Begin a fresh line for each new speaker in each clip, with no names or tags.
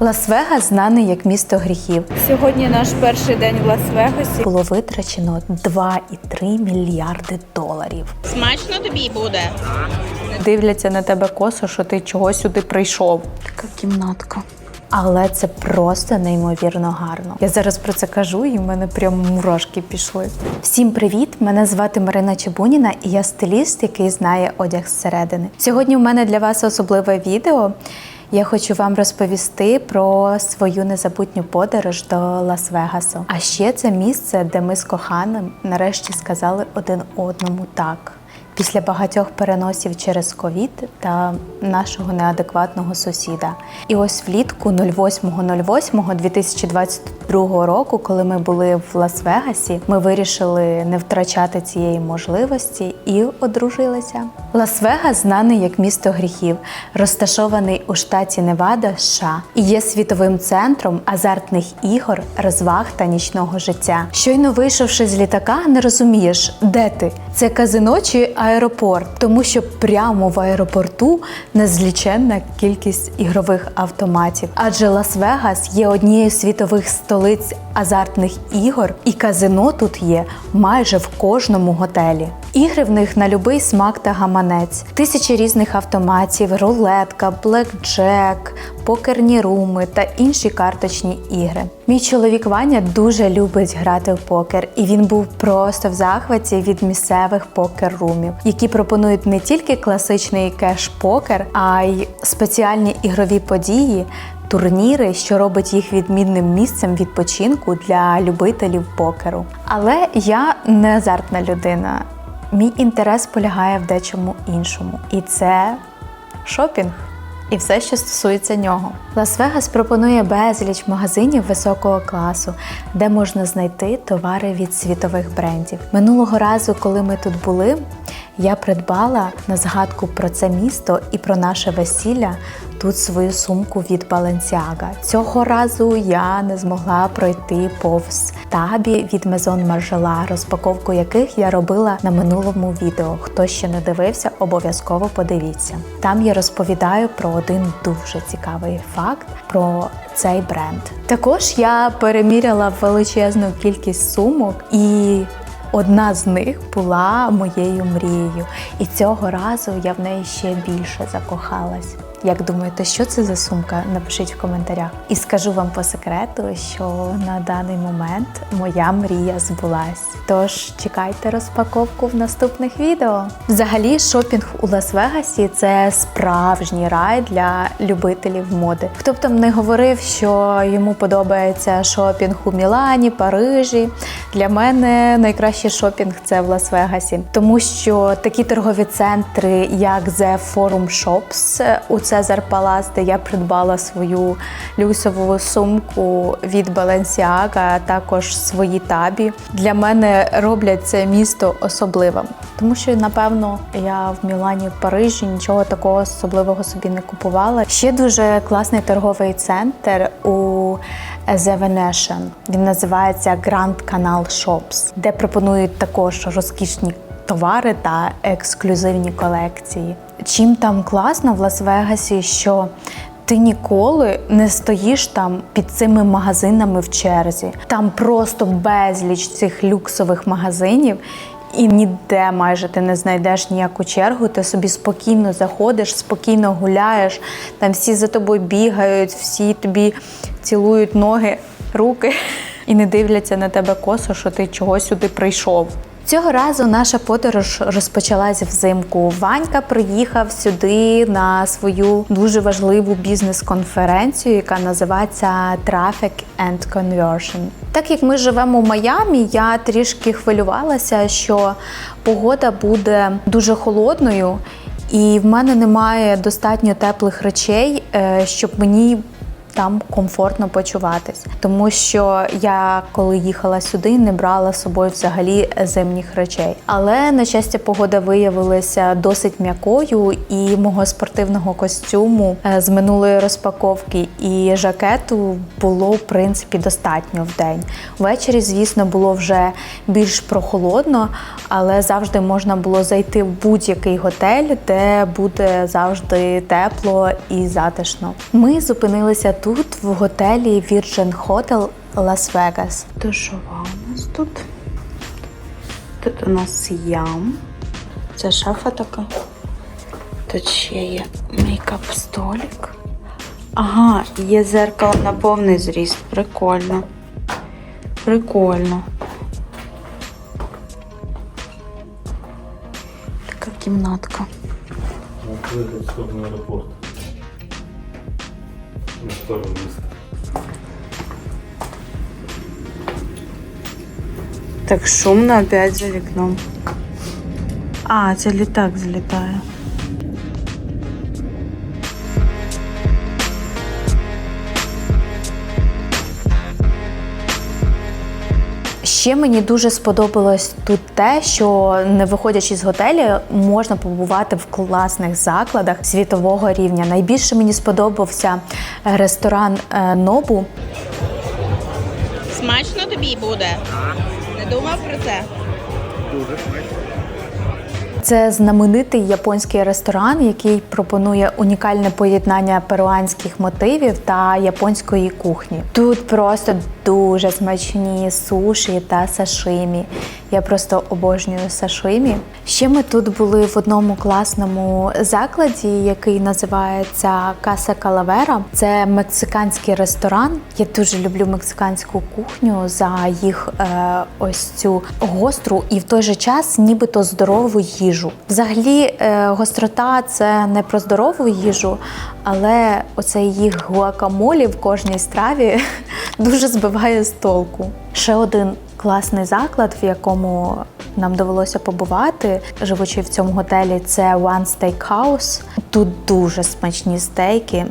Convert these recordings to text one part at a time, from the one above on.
Лас-Вегас знаний як місто гріхів.
Сьогодні наш перший день в Лас-Вегасі.
Було витрачено 2,3 мільярди доларів.
Смачно тобі буде.
Дивляться на тебе косо, що ти чого сюди прийшов. Така кімнатка. Але це просто неймовірно гарно. Я зараз про це кажу, і в мене прям мурашки пішли. Всім привіт! Мене звати Марина Чебуніна, і я стиліст, який знає одяг зсередини. Сьогодні у мене для вас особливе відео. Я хочу вам розповісти про свою незабутню подорож до Лас-Вегасу. А ще це місце, де ми з коханим нарешті сказали один одному так. Після багатьох переносів через ковід та нашого неадекватного сусіда. І ось влітку 08.08.2022 року, коли ми були в Лас-Вегасі, ми вирішили не втрачати цієї можливості і одружилися. Лас-Вегас знаний як місто гріхів, розташований у штаті Невада, США, і є світовим центром азартних ігор, розваг та нічного життя. Щойно вийшовши з літака, не розумієш, де ти це казино чи аеропорт, тому що прямо в аеропорту незліченна кількість ігрових автоматів. Адже Лас-Вегас є однією з світових столиць азартних ігор, і казино тут є майже в кожному готелі. Ігри в них на любий смак та гаманець, тисячі різних автоматів, рулетка, блекджек, покерні руми та інші карточні ігри. Мій чоловік Ваня дуже любить грати в покер, і він був просто в захваті від місцевих покер-румів, які пропонують не тільки класичний кеш-покер, а й спеціальні ігрові події. Турніри, що робить їх відмінним місцем відпочинку для любителів покеру. Але я не азартна людина. Мій інтерес полягає в дечому іншому, і це шопінг. І все, що стосується нього. Лас-Вегас пропонує безліч магазинів високого класу, де можна знайти товари від світових брендів. Минулого разу, коли ми тут були, я придбала на згадку про це місто і про наше весілля тут свою сумку від Balenciaga. Цього разу я не змогла пройти повз табі від Margiela, розпаковку яких я робила на минулому відео. Хто ще не дивився, обов'язково подивіться. Там я розповідаю про один дуже цікавий факт про цей бренд. Також я переміряла величезну кількість сумок і. Одна з них була моєю мрією, і цього разу я в неї ще більше закохалась. Як думаєте, що це за сумка? Напишіть в коментарях. І скажу вам по секрету, що на даний момент моя мрія збулась. Тож чекайте розпаковку в наступних відео. Взагалі, шопінг у Лас-Вегасі це справжній рай для любителів моди. Хто б там не говорив, що йому подобається шопінг у Мілані, Парижі. Для мене найкращий шопінг це в Лас-Вегасі, тому що такі торгові центри, як The Forum Shops у Цезар Палас, де я придбала свою люксову сумку від Balenciaga, а також свої табі, для мене роблять це місто особливим. Тому що, напевно, я в Мілані, в Парижі нічого такого особливого собі не купувала. Ще дуже класний торговий центр у The Venetian. Він називається Grand Canal Shops, де пропонують також розкішні товари та ексклюзивні колекції. Чим там класно в Лас-Вегасі, що ти ніколи не стоїш там під цими магазинами в черзі. Там просто безліч цих люксових магазинів. І ніде майже ти не знайдеш ніяку чергу, ти собі спокійно заходиш, спокійно гуляєш, там всі за тобою бігають, всі тобі цілують ноги, руки і не дивляться на тебе косо, що ти чогось сюди прийшов. Цього разу наша подорож розпочалась взимку. Ванька приїхав сюди на свою дуже важливу бізнес-конференцію, яка називається Traffic and Conversion. Так як ми живемо в Майамі, я трішки хвилювалася, що погода буде дуже холодною, і в мене немає достатньо теплих речей, е, щоб мені там комфортно почуватись, тому що я коли їхала сюди, не брала з собою взагалі зимніх речей. Але на щастя, погода виявилася досить м'якою, і мого спортивного костюму е, з минулої розпаковки і жакету було в принципі достатньо в день. Ввечері, звісно, було вже більш прохолодно, але завжди можна було зайти в будь-який готель, де буде завжди тепло і затишно. Ми зупинилися тут тут в готелі Virgin Hotel Las-Vegas. Душова у нас тут. Тут у нас ям. Це шафа така. Тут ще є мейкап столик. Ага, є зеркало на повний зріст. Прикольно. Прикольно. Така кімнатка.
Аэропорта. На сторону места.
Так шумно опять за вікном. А, це літак злітає. Ще мені дуже сподобалось тут те, що не виходячи з готелю, можна побувати в класних закладах світового рівня. Найбільше мені сподобався ресторан е, Нобу.
Смачно тобі буде? Не думав про це?
Це знаменитий японський ресторан, який пропонує унікальне поєднання перуанських мотивів та японської кухні. Тут просто дуже смачні суші та сашимі. Я просто обожнюю сашимі. Ще ми тут були в одному класному закладі, який називається Каса Калавера. Це мексиканський ресторан. Я дуже люблю мексиканську кухню за їх е, ось цю гостру і в той же час нібито здорову їжу. Взагалі, е, гострота це не про здорову їжу, але оцей їх гуакамолі в кожній страві дуже збиває з толку. Ще один класний заклад, в якому нам довелося побувати, живучи в цьому готелі, це One Steakhouse. Тут дуже смачні стейки.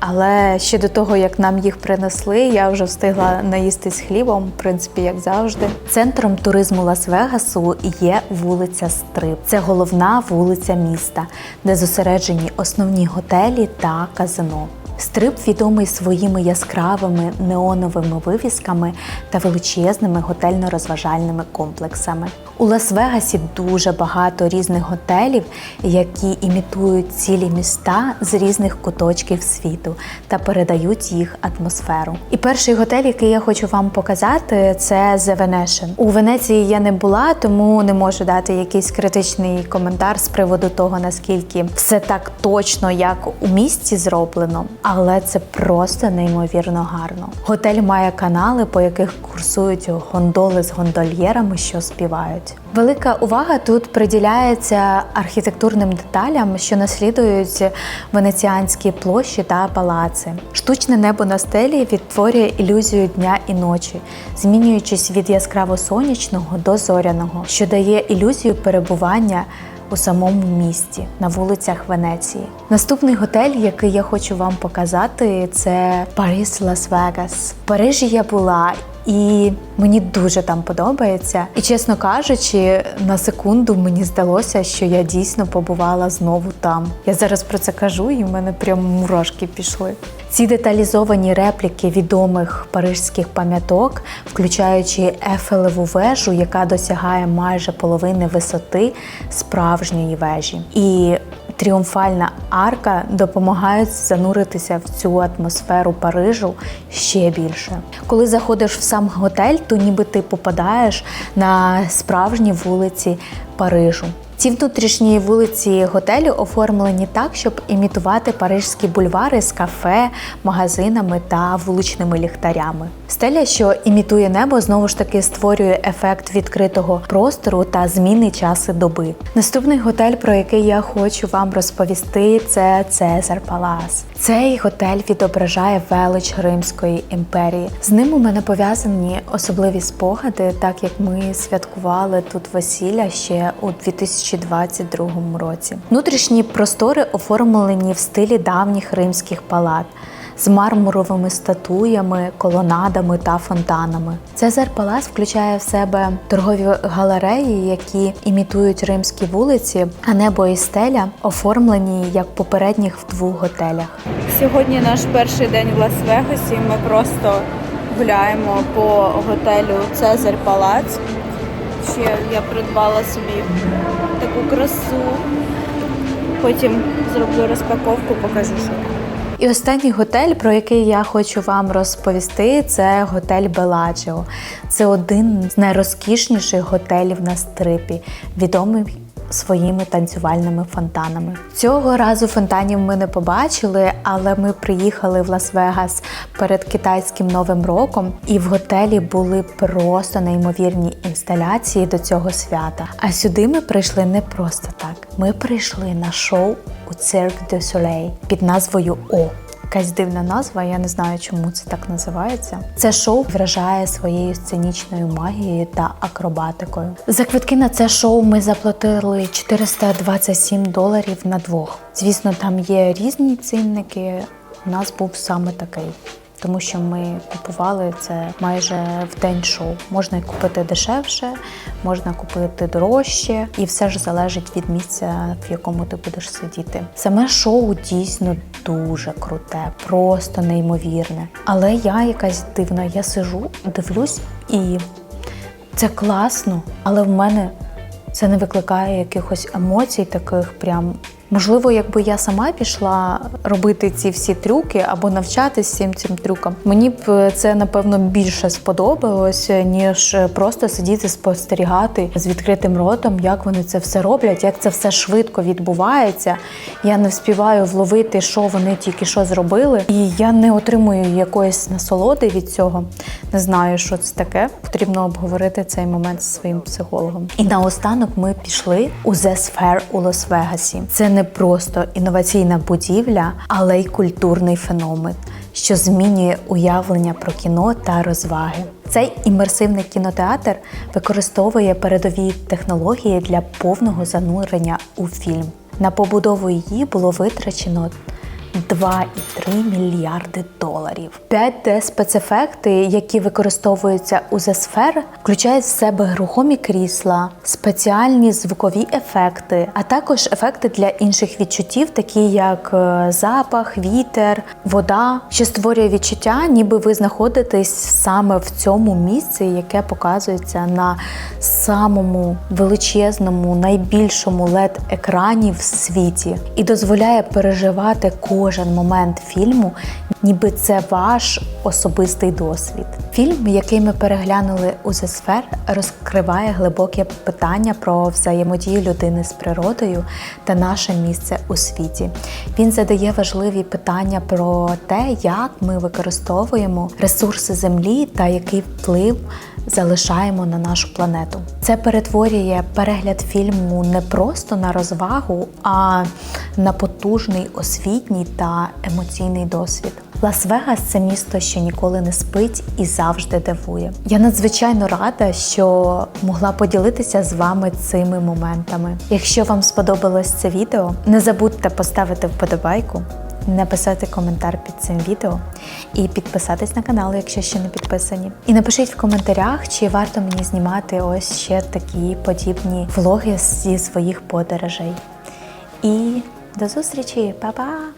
Але ще до того, як нам їх принесли, я вже встигла наїстись хлібом, в принципі, як завжди. Центром туризму Лас-Вегасу є вулиця Стрип. Це головна вулиця міста, де зосереджені основні готелі та казино. Стрип відомий своїми яскравими неоновими вивісками та величезними готельно-розважальними комплексами. У Лас-Вегасі дуже багато різних готелів, які імітують цілі міста з різних куточків світу та передають їх атмосферу. І перший готель, який я хочу вам показати, це The Venetian. У Венеції я не була, тому не можу дати якийсь критичний коментар з приводу того, наскільки все так точно, як у місті зроблено, але це просто неймовірно гарно. Готель має канали, по яких курсують гондоли з гондольєрами, що співають. Велика увага тут приділяється архітектурним деталям, що наслідують венеціанські площі та палаци. Штучне небо на стелі відтворює ілюзію дня і ночі, змінюючись від яскраво сонячного до зоряного, що дає ілюзію перебування у самому місті на вулицях Венеції. Наступний готель, який я хочу вам показати, це Паріс Лас-Вегас. В Парижі я була. І мені дуже там подобається. І чесно кажучи, на секунду мені здалося, що я дійсно побувала знову там. Я зараз про це кажу, і в мене прям мурашки пішли. Ці деталізовані репліки відомих парижських пам'яток, включаючи Ефелеву вежу, яка досягає майже половини висоти справжньої вежі. І Тріумфальна арка допомагають зануритися в цю атмосферу Парижу ще більше. Коли заходиш в сам готель, то ніби ти попадаєш на справжні вулиці Парижу. Ці внутрішні вулиці готелю оформлені так, щоб імітувати парижські бульвари з кафе, магазинами та вуличними ліхтарями. Стеля, що імітує небо, знову ж таки створює ефект відкритого простору та зміни часи доби. Наступний готель, про який я хочу вам розповісти, це Цезар Палас. Цей готель відображає велич Римської імперії. З ним у мене пов'язані особливі спогади, так як ми святкували тут весілля ще у 2022 році. Внутрішні простори оформлені в стилі давніх римських палат з мармуровими статуями, колонадами та фонтанами. Цезар Палас включає в себе торгові галереї, які імітують римські вулиці, а небо і стеля оформлені як попередніх в двох готелях.
Сьогодні наш перший день в Лас-Вегасі. Ми просто гуляємо по готелю Цезар Палац. Ще я придбала собі таку красу. Потім зроблю розпаковку, покажу, що.
І останній готель, про який я хочу вам розповісти, це готель Беладжіо. Це один з найрозкішніших готелів на стрипі, відомий своїми танцювальними фонтанами. Цього разу фонтанів ми не побачили, але ми приїхали в Лас-Вегас перед китайським новим роком, і в готелі були просто неймовірні інсталяції до цього свята. А сюди ми прийшли не просто так. Ми прийшли на шоу у Cirque du Soleil під назвою О. Якась дивна назва, я не знаю, чому це так називається. Це шоу вражає своєю сценічною магією та акробатикою. За квитки на це шоу ми заплатили 427 доларів на двох. Звісно, там є різні цінники. У нас був саме такий. Тому що ми купували це майже в день шоу. Можна купити дешевше, можна купити дорожче, і все ж залежить від місця, в якому ти будеш сидіти. Саме шоу дійсно дуже круте, просто неймовірне. Але я якась дивна, я сижу, дивлюсь, і це класно, але в мене це не викликає якихось емоцій, таких прям. Можливо, якби я сама пішла робити ці всі трюки або навчатись всім цим трюкам, мені б це напевно більше сподобалось, ніж просто сидіти спостерігати з відкритим ротом, як вони це все роблять, як це все швидко відбувається. Я не вспіваю вловити, що вони тільки що зробили, і я не отримую якоїсь насолоди від цього. Не знаю, що це таке. Потрібно обговорити цей момент зі своїм психологом. І наостанок ми пішли у The Sphere у Лас-Вегасі. Це не просто інноваційна будівля, але й культурний феномен, що змінює уявлення про кіно та розваги. Цей імерсивний кінотеатр використовує передові технології для повного занурення у фільм. На побудову її було витрачено 2,3 мільярди доларів. 5D спецефекти, які використовуються у Sphere, включають в себе рухомі крісла, спеціальні звукові ефекти, а також ефекти для інших відчуттів, такі як е, запах, вітер, вода, що створює відчуття, ніби ви знаходитесь саме в цьому місці, яке показується на самому величезному, найбільшому led екрані в світі, і дозволяє переживати кожен момент фільму, ніби це ваш особистий досвід. Фільм, який ми переглянули у Sphere, розкриває глибоке питання про взаємодію людини з природою та наше місце у світі. Він задає важливі питання про те, як ми використовуємо ресурси землі та який вплив залишаємо на нашу планету. Це перетворює перегляд фільму не просто на розвагу, а на потужний освітній та емоційний досвід. Лас-Вегас це місто, що ніколи не спить і завжди дивує. Я надзвичайно рада, що могла поділитися з вами цими моментами. Якщо вам сподобалось це відео, не забудьте поставити вподобайку написати коментар під цим відео і підписатись на канал, якщо ще не підписані. І напишіть в коментарях, чи варто мені знімати ось ще такі подібні влоги зі своїх подорожей. І до зустрічі, Па-па!